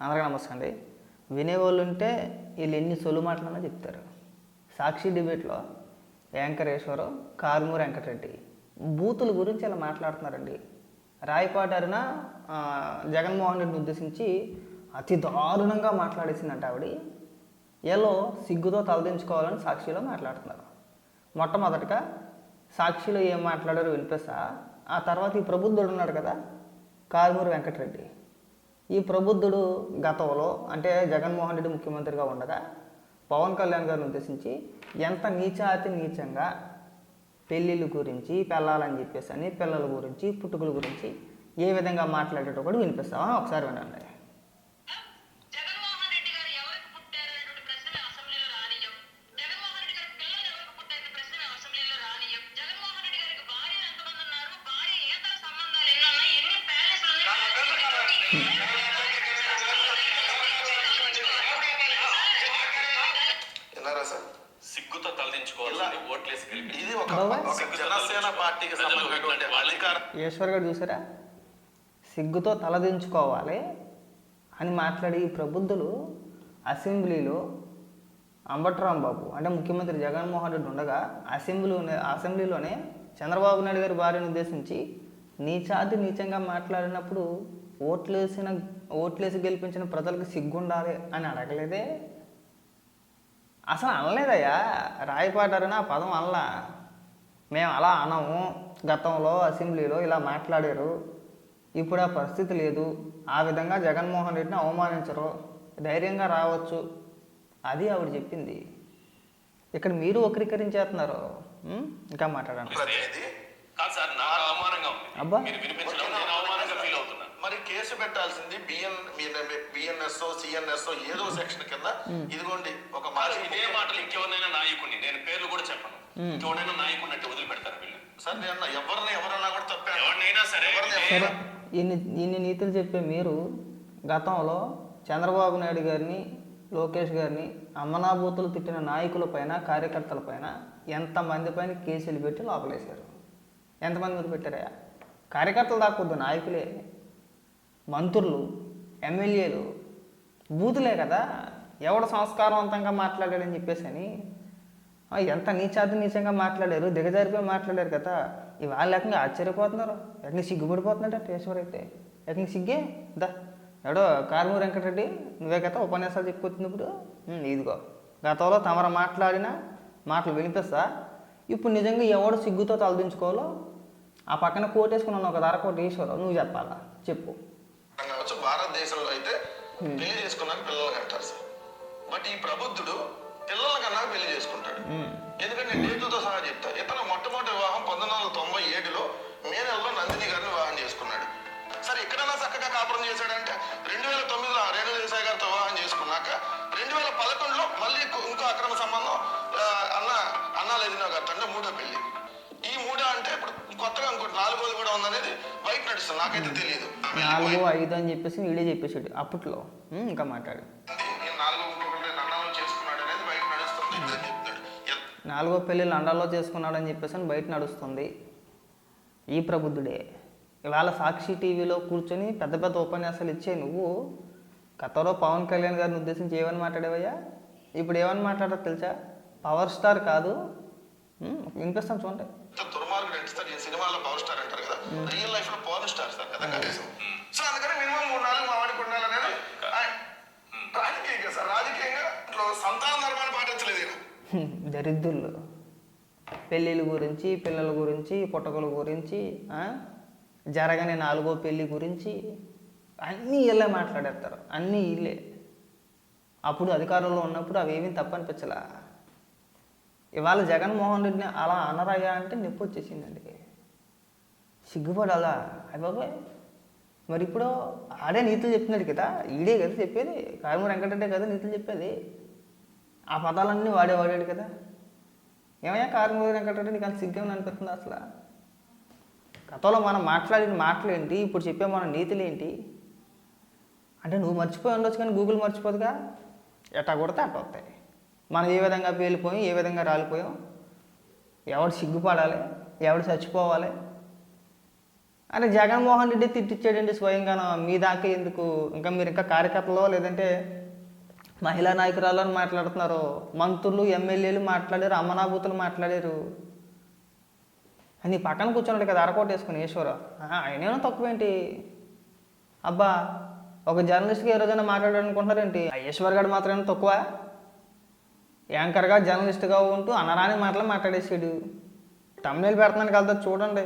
అందరికీ నమస్తే అండి. వినేవాళ్ళు ఉంటే వీళ్ళు ఎన్ని సొలు మాటలన్నా చెప్తారు. సాక్షి డిబేట్లో యాంకరేశ్వరం కారుమూరు వెంకటరెడ్డి బూతుల గురించి ఇలా మాట్లాడుతున్నారండి. రాయపాటి అరుణ జగన్మోహన్ రెడ్డిని ఉద్దేశించి అతి దారుణంగా మాట్లాడేసిందంట ఆవిడ. ఎలో సిగ్గుతో తలదించుకోవాలని సాక్షిలో మాట్లాడుతున్నారు. మొట్టమొదటిగా సాక్షిలో ఏం మాట్లాడారో వినిపిస్తా. ఆ తర్వాత ఈ ప్రబుద్ధుడు ఉన్నాడు కదా కారుమూరు వెంకటరెడ్డి. ఈ ప్రబుద్ధుడు గతంలో అంటే జగన్మోహన్ రెడ్డి ముఖ్యమంత్రిగా ఉండగా పవన్ కళ్యాణ్ గారిని ఉద్దేశించి ఎంత నీచాతి నీచంగా పెళ్ళిళ్ళ గురించి పెళ్ళాలని చెప్పేసి అని పిల్లల గురించి పుట్టుకల గురించి ఏ విధంగా మాట్లాడేటో కూడా వినిపిస్తావా? ఒకసారి వినండి. ఓట్లేసి గెలిపి ఇది ఒక బాబా. ఒక జనసేన పార్టీకి సంబంధించినటువంటి అధికార. ఈశ్వర్ గారు చూసారా? సిగ్గుతో తలదించుకోవాలి అని మాట్లాడి ఈ ప్రబుద్ధులు అసెంబ్లీలో అంబట్రామ్ బాబు అంటే ముఖ్యమంత్రి జగన్మోహన్ రెడ్డి ఉండగా అసెంబ్లీలోనే అసెంబ్లీలోనే చంద్రబాబు నాయుడు గారి భార్యను ఉద్దేశించి నీచాతి నీచంగా మాట్లాడినప్పుడు ఓట్లేసిన ఓట్లేసి గెలిపించిన ప్రజలకు సిగ్గుండాలి అని అడగలేదే? అసలు అనలేదయ్యా. రాయపాటారని ఆ పదం అనలా. మేము అలా అనము. గతంలో అసెంబ్లీలో ఇలా మాట్లాడారు. ఇప్పుడు ఆ పరిస్థితి లేదు. ఆ విధంగా జగన్మోహన్ రెడ్డిని అవమానించరు. ధైర్యంగా రావచ్చు. అది ఆవిడ చెప్పింది. ఇక్కడ మీరు వక్రీకరించేస్తున్నారు. ఉం? ఇంకా మాట్లాడండి. అబ్బా. మీరు వినిపించడం నేను అవమానంగా ఫీల్ అవుతున్నా మరి కేసు పెట్టాల్సింది బిఎన్ బిఎన్ఎస్ సిఎన్ఎస్ ఏదో సెక్షన్ కింద ఇదిగోండి ఒక మాజీ ఇదే మాటలు ఇంకెవరినైనా నాయకుడిని నేను పేర్లు కూడా చెప్పను. ఇంకెవరైనా నాయకుడిని అంటే వదిలిపెడతారు వీళ్ళు. సార్ నేను ఎవరిని ఎవరన్నా కూడా తప్పాను ఎవరినైనా సరే ఎవరిని ఇన్ని ఇన్ని నీతులు చెప్పే మీరు గతంలో చంద్రబాబు నాయుడు గారిని లోకేష్ గారిని అమ్మనాభూతులు తిట్టిన నాయకుల పైన కార్యకర్తల పైన ఎంతమంది పైన కేసులు పెట్టి లోపలేశారు? ఎంతమంది మీద పెట్టారా కార్యకర్తలు దాకొద్దు నాయకులే. మంత్రులు ఎమ్మెల్యేలు బూతులే కదా ఎవడు సంస్కారవంతంగా మాట్లాడాడని చెప్పేసి అని ఎంత నీచాతి నీచంగా మాట్లాడారు దిగజారిపోయి మాట్లాడారు కదా ఇవాళ లేకుండా ఆశ్చర్యపోతున్నారు. ఎక్కడ సిగ్గుపడిపోతున్నాడు టేశ్వర్ అయితే? ఎక్కడ సిగ్గే? దా ఎవడో కారుమూరు వెంకటరెడ్డి నువ్వే కదా ఉపన్యాసాలు చెప్పుకొచ్చినప్పుడు ఇదిగో గతంలో తమరు మాట్లాడిన మాటలు వినిపిస్తా ఇప్పుడు నిజంగా ఎవడు సిగ్గుతో తలదించుకోవాలో? ఆ పక్కన కోటేసుకున్నాను ఒక ధర కోట నువ్వు చెప్పాలా? చెప్పు. పెళ్ళి చేసుకున్నాక పిల్లలు కంటారు సార్. బట్ ఈ ప్రబుద్ధుడు పిల్లల కన్నా పెళ్ళి చేసుకుంటాడు. ఎందుకంటే నేను డేట్లతో సహా చెప్తా ఇతను మొట్టమొదటి వివాహం పంతొమ్మిది వందల తొంభై ఏడులో మే నెలలో నందిని గారిని వివాహం చేసుకున్నాడు. సరే ఎక్కడైనా చక్కగా కాపురం చేశాడంటే రెండు వేల తొమ్మిదిలో రేణు దేశాయ్ గారితో వివాహం చేసుకున్నాక రెండు వేల పదకొండులో మళ్ళీ ఇంకో- అక్రమ సంబంధం అన్న అన్నా లేదినో గారితో అంటే మూడో పెళ్ళి. ఈ మూడో అంటే ఇప్పుడు కొత్తగా ఇంకోటి నాలుగోది కూడా ఉందనేది బయట నడుస్తుంది నాకైతే తెలియదు నాలుగు ఐదు అని చెప్పేసి వీడే చెప్పేసాడు అప్పట్లో. ఇంకా మాట్లాడు. నాలుగో ఇంకొకటి నన్నాలో చేసుకున్నాడు అనేది బయట నడుస్తుంది ఇతను చెప్తాడు. ఎ- నాలుగో పెళ్ళి లండన్లో చేసుకున్నాడని చెప్పేసి అని బయట నడుస్తుంది. ఈ ప్రబుద్ధుడే. ఇవాళ సాక్షి టీవీలో కూర్చొని పెద్ద పెద్ద ఉపన్యాసాలు ఇచ్చే నువ్వు గతంలో పవన్ కళ్యాణ్ గారిని ఉద్దేశించి ఏమని మాట్లాడేవయ్యా? ఇప్పుడు ఏమని మాట్లాడో తెలుసా? పవర్ స్టార్ కాదు ఉమ్, వినిపిస్తాను చూడండి. ఇంత దుర్మార్గుడు అంటే సార్? ఈ సినిమాలో పవర్ స్టార్ అంటారు కదా. రియల్ లైఫ్లో పవర్ స్టార్ సార్ కదా కనీసం. సో అందుకని మినిమం మూడు నాలుగు మా వాడికి ఉండాలనేది ఆయన- రాజకీయంగా సార్ రాజకీయంగా ఇట్లా సంతాన ధర్మాన్ని పాటించలేదు ఈయన. హ్మ్, దరిద్రులు. పెళ్ళిళ్ళ గురించి పిల్లల గురించి పుట్టకల గురించి ఆ? జరగని నాలుగో పెళ్ళి గురించి అన్నీ వీళ్ళే మాట్లాడేస్తారు. అన్నీ వీళ్ళే అప్పుడు అధికారంలో ఉన్నప్పుడు అవేమీ తప్పనిపించలా. ఇవాళ జగన్మోహన్ రెడ్డిని అలా అనరయ్యా అంటే నొప్పి వచ్చేసిందండి. సిగ్గుపడాలా? అయ్య బాబాయ్. మరి ఇప్పుడు ఆడే నీతులు చెప్తున్నాడు కదా ఈడే కదా చెప్పేది. కారుమూరు వెంకటరెడ్డే కదా నీతులు చెప్పేది. ఆ పదాలన్నీ వాడే వాడాడు కదా. ఏమయ్యా కారుమూరి వెంకటరెడ్డి నీకు అంత సిగ్గేమని అనిపిస్తుంది అసలు? గతంలో మనం మాట్లాడిన మాటలు ఏంటి? ఇప్పుడు చెప్పే మన నీతులు ఏంటి? అంటే నువ్వు మర్చిపోయి ఉండొచ్చు కానీ గూగుల్ మర్చిపోదుగా? ఎట్టా కొడితే అట్ట వస్తాయి మనం ఏ విధంగా పేలిపోయి ఏ విధంగా రాలిపోయాం ఎవడు సిగ్గుపడాలి ఎవడు చచ్చిపోవాలి? అరే జగన్మోహన్ రెడ్డి తిట్టిచ్చాడండి స్వయంగా మీ దాకా ఎందుకు? ఇంకా మీరు ఇంకా కార్యకర్తలో లేదంటే మహిళా నాయకురాలు అని మాట్లాడుతున్నారు. మంత్రులు ఎమ్మెల్యేలు మాట్లాడారు అమనాభూతులు మాట్లాడారు. అని పక్కన కూర్చున్నాడు కదా అరకోట వేసుకుని ఈశ్వర. ఆయనేమో తక్కువేంటి? అబ్బా ఒక జర్నలిస్ట్కి ఏ రోజైనా మాట్లాడాలనుకుంటున్నారేంటి? ఈశ్వర్ గారు మాత్రమే తక్కువ? యాంకర్గా జర్నలిస్ట్గా ఉంటూ అనరాని మాటలు మాట్లాడేసాడు. తమిళ పెడుతున్నాను కదా చూడండి.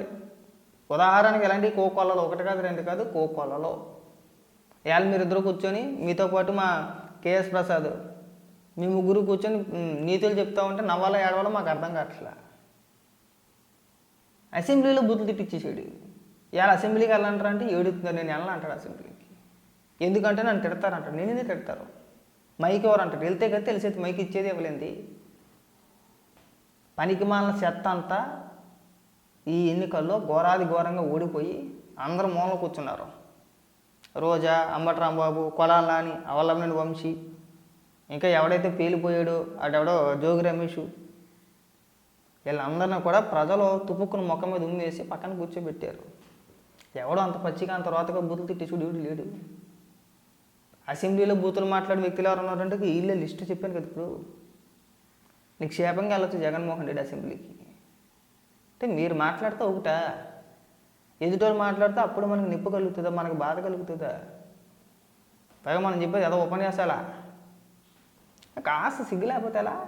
ఉదాహరణకి ఎలాంటి కోకోలలో ఒకటి కాదు రెండు కాదు కోకొల్లలో ఇవాళ మీరిద్దరు కూర్చొని మీతో పాటు మా కేఎస్ ప్రసాద్ మీ ముగ్గురు కూర్చొని నీతులు చెప్తా ఉంటే నవ్వాలో ఏడవాలో మాకు అర్థం కావట్లే? అసెంబ్లీలో బుద్ధులు తిట్టించేసాడు ఇవాళ అసెంబ్లీకి వెళ్ళంటారంటే ఏడుతున్నారు నేను వెళ్ళను అంటాడు అసెంబ్లీకి. ఎందుకంటే నన్ను తిడతారంట. నేను ఎందుకు తిడతారు? మైక్ ఎవరు అంటారు? వెళ్తే కదా తెలిసేది మైక్ ఇచ్చేది ఇవ్వలేంది పనికి మాలిన చెత్త అంతా ఈ ఎన్నికల్లో ఘోరాది ఘోరంగా ఓడిపోయి అందరూ మూలం కూర్చున్నారు. రోజా అంబటరాంబాబు రాంబాబు కొలాల వంశీ ఇంకా ఎవడైతే పేలిపోయాడో అడెవడో జోగి రమేష్ వీళ్ళందరినీ కూడా ప్రజలు తుపుక్కుని ముఖం మీద ఉమ్మేసి పక్కన కూర్చోబెట్టారు. ఎవడో అంత పచ్చిగా అంత రోతగా బుద్ధులు తిట్టి చూడు లేడు. అసెంబ్లీలో బూతులు మాట్లాడే వ్యక్తులు ఎవరు ఉన్నారంటే వీళ్ళే లిస్టు చెప్పాను కదా ఇప్పుడు. నిక్షేపంగా వెళ్ళొచ్చు జగన్మోహన్ రెడ్డి అసెంబ్లీకి. అంటే మీరు మాట్లాడితే ఒకటా? ఎదుటోళ్ళు మాట్లాడితే అప్పుడు మనకు నిప్పు కలుగుతుందా? మనకు బాధ కలుగుతుందా? పైగా మనం చెప్పేది ఏదో ఉపన్యాసాలా? కాస్త సిగ్గు లేకపోతే ఎలా?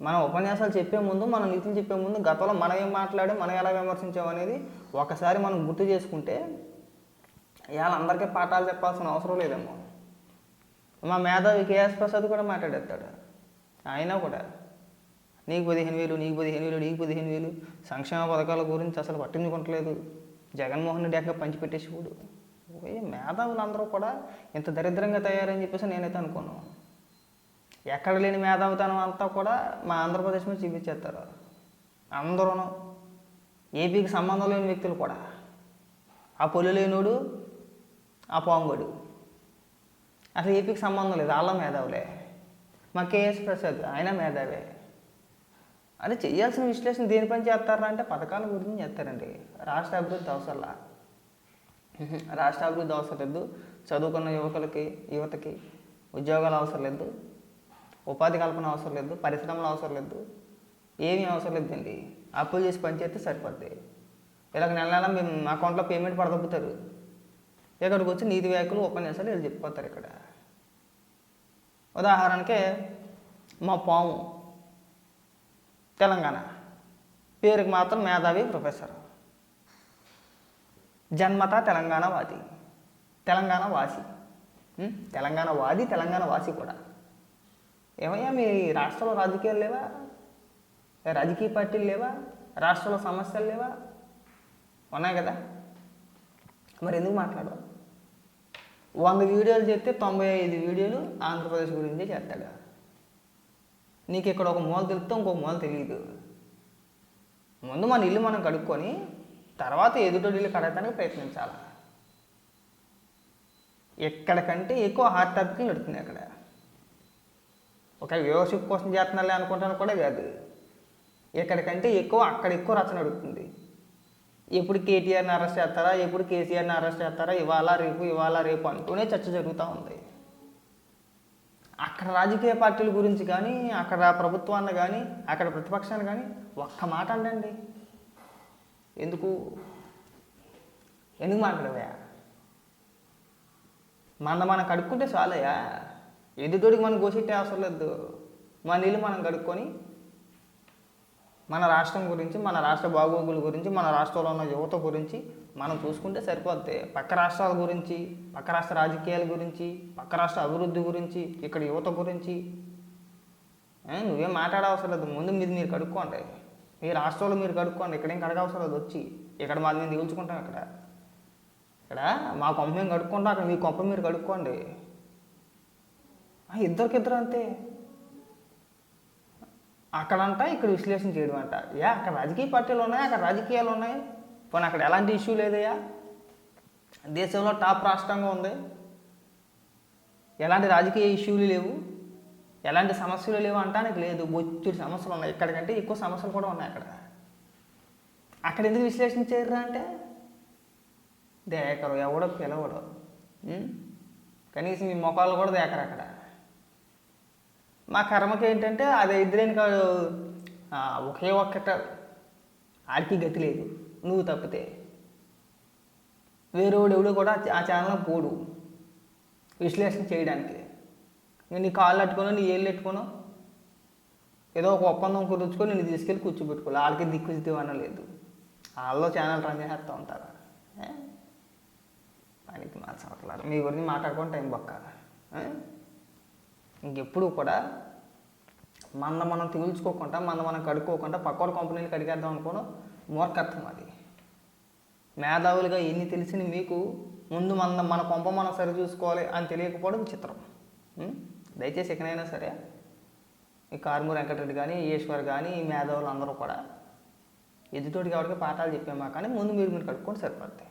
మనం ఉపన్యాసాలు చెప్పే ముందు మనం నీతిని చెప్పే ముందు గతంలో మనం ఏం మాట్లాడి మనం ఎలా విమర్శించాం అనేది ఒకసారి మనం గుర్తు చేసుకుంటే ఇవాళ అందరికీ పాఠాలు చెప్పాల్సిన అవసరం లేదేమో. మా మేధావి కేఎస్ ప్రసాద్ కూడా మాట్లాడేస్తాడు. అయినా కూడా నీకు పదిహేను వేలు నీకు పదిహేను వేలు నీకు పదిహేను వేలు సంక్షేమ పథకాల గురించి అసలు పట్టించుకుంటలేదు జగన్మోహన్ రెడ్డి అక్కడ పంచిపెట్టేసి చూడు. మేధావులందరూ మేధావులు అందరూ కూడా ఇంత దరిద్రంగా తయారని చెప్పేసి నేనైతే అనుకున్నాను ఎక్కడ లేని మేధావితనం అంతా కూడా మా ఆంధ్రప్రదేశ్ మీద చూపించేస్తారు. అందరూ ఏపీకి సంబంధం లేని వ్యక్తులు కూడా. ఆ పొలి లేనోడు ఆ పాంగుడు. అసలు ఏపీకి సంబంధం లేదు వాళ్ళ మేధావులే. మా కేఎస్ ప్రసాద్ ఆయన మేధావే. అదే చేయాల్సిన విశ్లేషణ దేనిపైన చేస్తారా అంటే పథకాల గురించి చేస్తారండి. రాష్ట్ర అభివృద్ధి అవసరంలా. రాష్ట్ర అభివృద్ధి అవసరం లేదు. చదువుకున్న యువకులకి యువతకి ఉద్యోగాలు అవసరం లేదు. ఉపాధి కల్పన అవసరం లేదు. పరిశ్రమలు అవసరం లేదు. ఏమీ అవసరం లేదండి. అప్పులు చేసి పనిచేస్తే సరిపోద్ది. ఇలాగ నెల నెల మేము అకౌంట్లో పేమెంట్ పడదొబ్బుతారు. ఇక్కడికి వచ్చి నీతి వ్యాఖ్యలు ఉపన్యాసాలు వీళ్ళు చెప్పిపోతారు ఇక్కడ. ఉదాహరణకి మా పాము తెలంగాణ. పేరుకి మాత్రం మేధావి ప్రొఫెసర్. జన్మత తెలంగాణ వాది తెలంగాణ వాసి తెలంగాణ వాది తెలంగాణ వాసి కూడా. ఏమయ్యా మీ రాష్ట్రంలో రాజకీయాలు లేవా? రాజకీయ పార్టీలు లేవా? రాష్ట్రంలో సమస్యలు లేవా? ఉన్నాయి కదా. మరి ఎందుకు మాట్లాడవు? వంద వీడియోలు చేస్తే తొంభై ఐదు వీడియోలు ఆంధ్రప్రదేశ్ గురించే చేస్తాడు. నీకు ఇక్కడ ఒక మూల తెలిస్తే ఇంకో మూల తెలియదు ముందు మన ఇల్లు మనం కడుక్కొని తర్వాత ఎదుటోడి ఇల్లు కడగడానికి ప్రయత్నించాలి? ఎక్కడికంటే ఎక్కువ హార్ట్ టాపిక్లు నడుతున్నాయి అక్కడ. ఒక వ్యూవర్షిప్ కోసం చేస్తున్నాలే అనుకుంటాను కూడా కాదు. ఎక్కడికంటే ఎక్కువ అక్కడ ఎక్కువ రచన అడుగుతుంది. ఎప్పుడు కేటీఆర్ని అరెస్ట్ చేస్తారా? ఎప్పుడు కేసీఆర్ని అరెస్ట్ చేస్తారా? ఇవాళ రేపు ఇవాళ రేపు అంటూనే చర్చ జరుగుతూ ఉంది. అక్కడ రాజకీయ పార్టీల గురించి కానీ అక్కడ ప్రభుత్వాన్ని కానీ అక్కడ ప్రతిపక్షాన్ని కానీ ఒక్క మాట అండండి ఎందుకు? ఎందుకు మాట్లాడవా మన మనం కడుక్కుంటే చాలయ్యా. ఎదుటోడికి మనం గోసెట్టే అవసరం లేదు. మన ఇల్లు మనం కడుక్కొని మన రాష్ట్రం గురించి మన రాష్ట్ర బాగోగుల గురించి మన రాష్ట్రంలో ఉన్న యువత గురించి మనం చూసుకుంటే సరిపోద్ది. పక్క రాష్ట్రాల గురించి పక్క రాష్ట్ర రాజకీయాల గురించి పక్క రాష్ట్ర అభివృద్ధి గురించి ఇక్కడ యువత గురించి. నువ్వేం మాట్లాడవసరం లేదు. ముందు మీద మీరు కడుక్కోండి. మీ రాష్ట్రంలో మీరు కడుక్కోండి. ఇక్కడేం కడగవసరం లేదు. వచ్చి ఇక్కడ మాది మేము దిగుల్చుకుంటాం ఇక్కడ. ఇక్కడ మా కొంప మేము కడుక్కుంటాం. అక్కడ మీ కొంప మీరు కడుక్కోండి. ఇద్దరికిద్దరు అంతే. అక్కడంట ఇక్కడ విశ్లేషణ చేయడం అంట యా అక్కడ రాజకీయ పార్టీలు ఉన్నాయి? అక్కడ రాజకీయాలు ఉన్నాయి? పోనీ అక్కడ ఎలాంటి ఇష్యూ లేదయ్యా? దేశంలో టాప్ రాష్ట్రంగా ఉంది. ఎలాంటి రాజకీయ ఇష్యూలు లేవు. ఎలాంటి సమస్యలు లేవు అంటానికి లేదు. బొచ్చుడు సమస్యలు ఉన్నాయి. ఇక్కడికంటే ఎక్కువ సమస్యలు కూడా ఉన్నాయి అక్కడ. అక్కడ ఎందుకు విశ్లేషణ చేయరు అంటే? దేకరు ఎవడో పిలవడు. కనీసం మీ మొఖాలు కూడా దేకరు అక్కడ. మా కర్మకి ఏంటంటే అది ఇద్దరేని కాదు ఒకే ఒక్కట ఆడికి గతి లేదు. నువ్వు తప్పితే. వేరేవాడు ఎవడో కూడా ఆ ఛానల్ పోడు. విశ్లేషణ చేయడానికి. నేను నీ కాళ్ళు అట్టుకోను నీ ఏళ్ళు పెట్టుకోను. ఏదో ఒక ఒప్పందం కుదుర్చుకొని నేను తీసుకెళ్ళి కూర్చోబెట్టుకోవాలి. వాళ్ళకి దిక్కు లేదు. వాళ్ళు ఛానల్ రన్ చేస్తూ ఉంటారు. పనికి మార్చవట్లేదు మీ గురించి మాట్లాడుకొని టైం బొక్కాలి ఇంకెప్పుడు కూడా మన మనం తీల్చుకోకుండా మన మనం కడుక్కోకుండా పక్కోడి కంపెనీలు కడిగేద్దాం అనుకోను మూర్ఖత్వం అది. మేధావులుగా ఎన్ని తెలిసిన మీకు ముందు మన మన కొంప మనం సరి చూసుకోవాలి అని తెలియకపోవడం చిత్రం దయచేసి ఎక్కడైనా సరే ఈ కార్మూర్ వెంకటరెడ్డి కానీ ఈశ్వర్ కానీ ఈ మేధావులు అందరూ కూడా ఎదుటోడికి ఎవరికి పాఠాలు చెప్పామా కానీ ముందు మీరు మీరు కడుక్కొని సరిపడతాయి